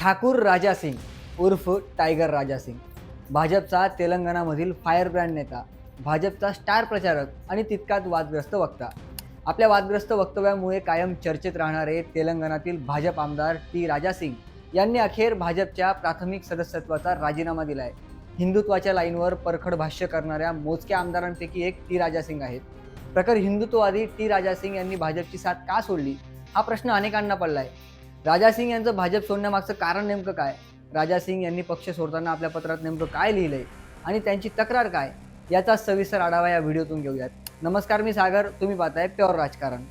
ठाकूर राजा सिंग उर्फ टायगर राजा सिंग. भाजपचा तेलंगणामधील fire brand नेता भाजपचा स्टार प्रचारक आणि तितकाच वादग्रस्त वक्ता. आपल्या वादग्रस्त वक्तव्यामुळे कायम चर्चेत राहणारे तेलंगणातील भाजप आमदार टी. राजा सिंग यांनी अखेर भाजपच्या प्राथमिक सदस्यत्वाचा राजीनामा दिलाय. हिंदुत्वाच्या लाईनवर परखड भाष्य करणाऱ्या मोजक्या आमदारांपैकी एक टी. राजा सिंग आहेत. प्रखर हिंदुत्ववादी टी. राजा सिंग यांनी भाजपची साथ का सोडली? हा प्रश्न अनेकांना पडलाय. राजा सिंग यांचं भाजप सोडण्यामागचं कारण नेमकं काय? राजा सिंग यांनी पक्ष सोडताना आपल्या पत्रात नेमकं काय लिहिलंय? आणि त्यांची तक्रार काय? याचा सविस्तर आढावा या व्हिडिओतून घेऊयात. नमस्कार मी सागर. तुम्ही पाहताय प्युअर राजकारण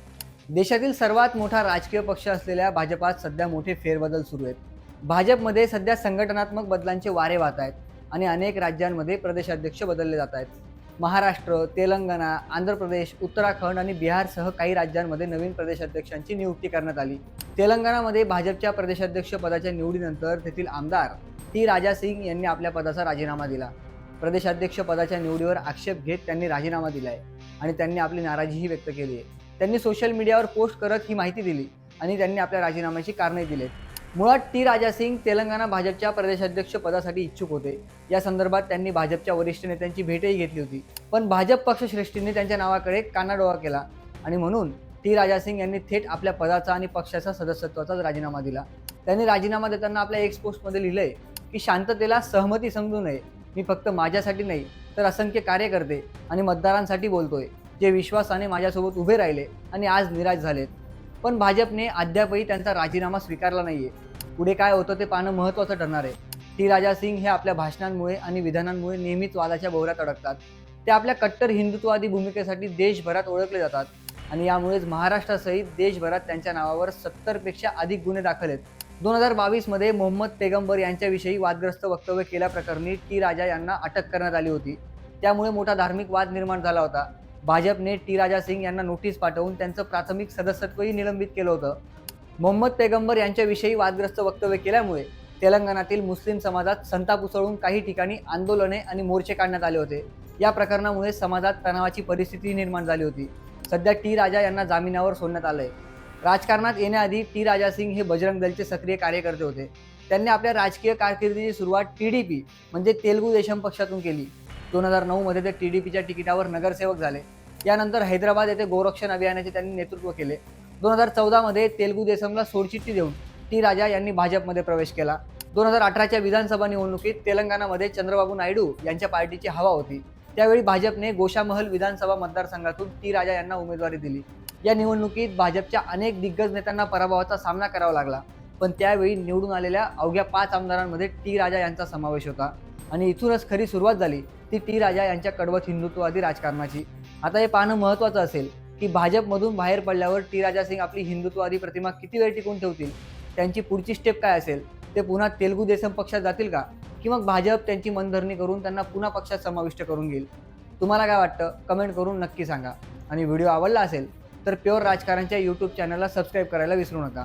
देशातील सर्वात मोठा राजकीय पक्ष असलेल्या भाजपात सध्या मोठे फेरबदल सुरू आहेत. भाजपमध्ये सध्या संघटनात्मक बदलांचे वारे वाहत आहेत आणि अनेक राज्यांमध्ये प्रदेशाध्यक्ष बदलले जात आहेत महाराष्ट्र तेलंगणा आंध्र प्रदेश उत्तराखंड आणि बिहारसह काही राज्यांमध्ये नवीन प्रदेशाध्यक्षांची नियुक्ती करण्यात आली. तेलंगणामध्ये भाजपच्या प्रदेशाध्यक्ष पदाच्या निवडीनंतर तेथील आमदार टी. राजा सिंग यांनी आपल्या पदाचा राजीनामा दिला. प्रदेशाध्यक्ष पदाच्या निवडीवर आक्षेप घेत त्यांनी राजीनामा दिला आहे आणि त्यांनी आपली नाराजीही व्यक्त केली आहे. त्यांनी सोशल मीडियावर पोस्ट करत ही माहिती दिली आणि त्यांनी आपल्या राजीनाम्याची कारणे दिलेत. मुळात टी राजा सिंग तेलंगणा भाजपच्या प्रदेशाध्यक्ष पदासाठी इच्छुक होते. या संदर्भात त्यांनी भाजपच्या वरिष्ठ नेत्यांची भेटही घेतली होती. पण भाजप पक्षश्रेष्ठींनी त्यांच्या नावाकडे कानाडोळा केला आणि म्हणून टी राजा सिंग यांनी थेट आपल्या पदाचा आणि पक्षाचा सदस्यत्वाचाच राजीनामा दिला. त्यांनी राजीनामा देताना आपल्या एक्स पोस्टमध्ये लिहिलंय की शांततेला सहमती समजू नये. मी फक्त माझ्यासाठी नाही तर असंख्य कार्यकर्ते आणि मतदारांसाठी बोलतोय जे विश्वासाने माझ्यासोबत उभे राहिले आणि आज निराश झालेत. पण भाजपने अद्यापही त्यांचा राजीनामा स्वीकारला नाहीये. पुढे काय होतं ते पाहणं महत्त्वाचं ठरणार आहे. टी राजा सिंग हे आपल्या भाषणांमुळे आणि विधानांमुळे नेहमीच वादाच्या भोवऱ्यात अडकतात. ते आपल्या कट्टर हिंदुत्ववादी भूमिकेसाठी देशभरात ओळखले जातात आणि यामुळेच महाराष्ट्रासहित देशभरात त्यांच्या नावावर सत्तरपेक्षा अधिक गुन्हे दाखल आहेत. दोन हजार बावीसमध्ये मोहम्मद पेगंबर यांच्याविषयी वादग्रस्त वक्तव्य केल्याप्रकरणी टी राजा यांना अटक करण्यात आली होती. त्यामुळे मोठा धार्मिक वाद निर्माण झाला होता. भाजपने टी राजा सिंग यांना नोटीस पाठवून त्यांचं प्राथमिक सदस्यत्वही निलंबित केलं होतं. मोहम्मद पेगंबर यांच्याविषयी वादग्रस्त वक्तव्य केल्यामुळे तेलंगणातील मुस्लिम समाजात संताप उसळून काही ठिकाणी आंदोलने आणि मोर्चे काढण्यात आले होते. या प्रकरणामुळे समाजात तणावाची परिस्थिती निर्माण झाली होती. सध्या टी राजा यांना जामिनावर सोडण्यात आलं आहे राजकारणात येण्याआधी टी राजा सिंग हे बजरंग दलचे सक्रिय कार्यकर्ते होते. त्यांनी आपल्या राजकीय कारकिर्दीची सुरुवात टी डी पी म्हणजे तेलुगू देशम पक्षातून केली. दोन हजार नऊमध्ये ते टी डी पीच्या तिकिटावर नगरसेवक झाले. यानंतर हैदराबाद येथे गोरक्षण अभियानाचे त्यांनी नेतृत्व केले. दोन हजार चौदामध्ये तेलगू देसमला सोडचिठ्ठी देऊन टी राजा यांनी भाजपमध्ये प्रवेश केला. दोन हजार अठराच्या विधानसभा निवडणुकीत तेलंगणामध्ये चंद्रबाबू नायडू यांच्या पार्टीची हवा होती. त्यावेळी भाजपने गोशामहल विधानसभा मतदारसंघातून टी राजा यांना उमेदवारी दिली. या निवडणुकीत भाजपच्या अनेक दिग्गज नेत्यांना पराभवाचा सामना करावा लागला. पण त्यावेळी निवडून आलेल्या अवघ्या पाच आमदारांमध्ये टी राजा यांचा समावेश होता. आणि इथूनच खरी सुरुवात झाली ती टी राजा यांच्या कडवत हिंदुत्ववादी राजकारणाची. आता हे पाहणं महत्त्वाचं असेल की भाजपमधून बाहेर पडल्यावर टी राजा सिंग आपली हिंदुत्ववादी प्रतिमा किती वेळ टिकून ठेवतील? त्यांची पुढची स्टेप काय असेल? ते पुन्हा तेलुगू देसम पक्षात जातील का? की मग भाजप त्यांची मनधरणी करून त्यांना पुन्हा पक्षात समाविष्ट करून घेईल? तुम्हाला काय वाटतं? कमेंट करून नक्की सांगा. आणि व्हिडिओ आवडला असेल तर प्युअर राजकारणच्या यूट्यूब चॅनलला सबस्क्राईब करायला विसरू नका.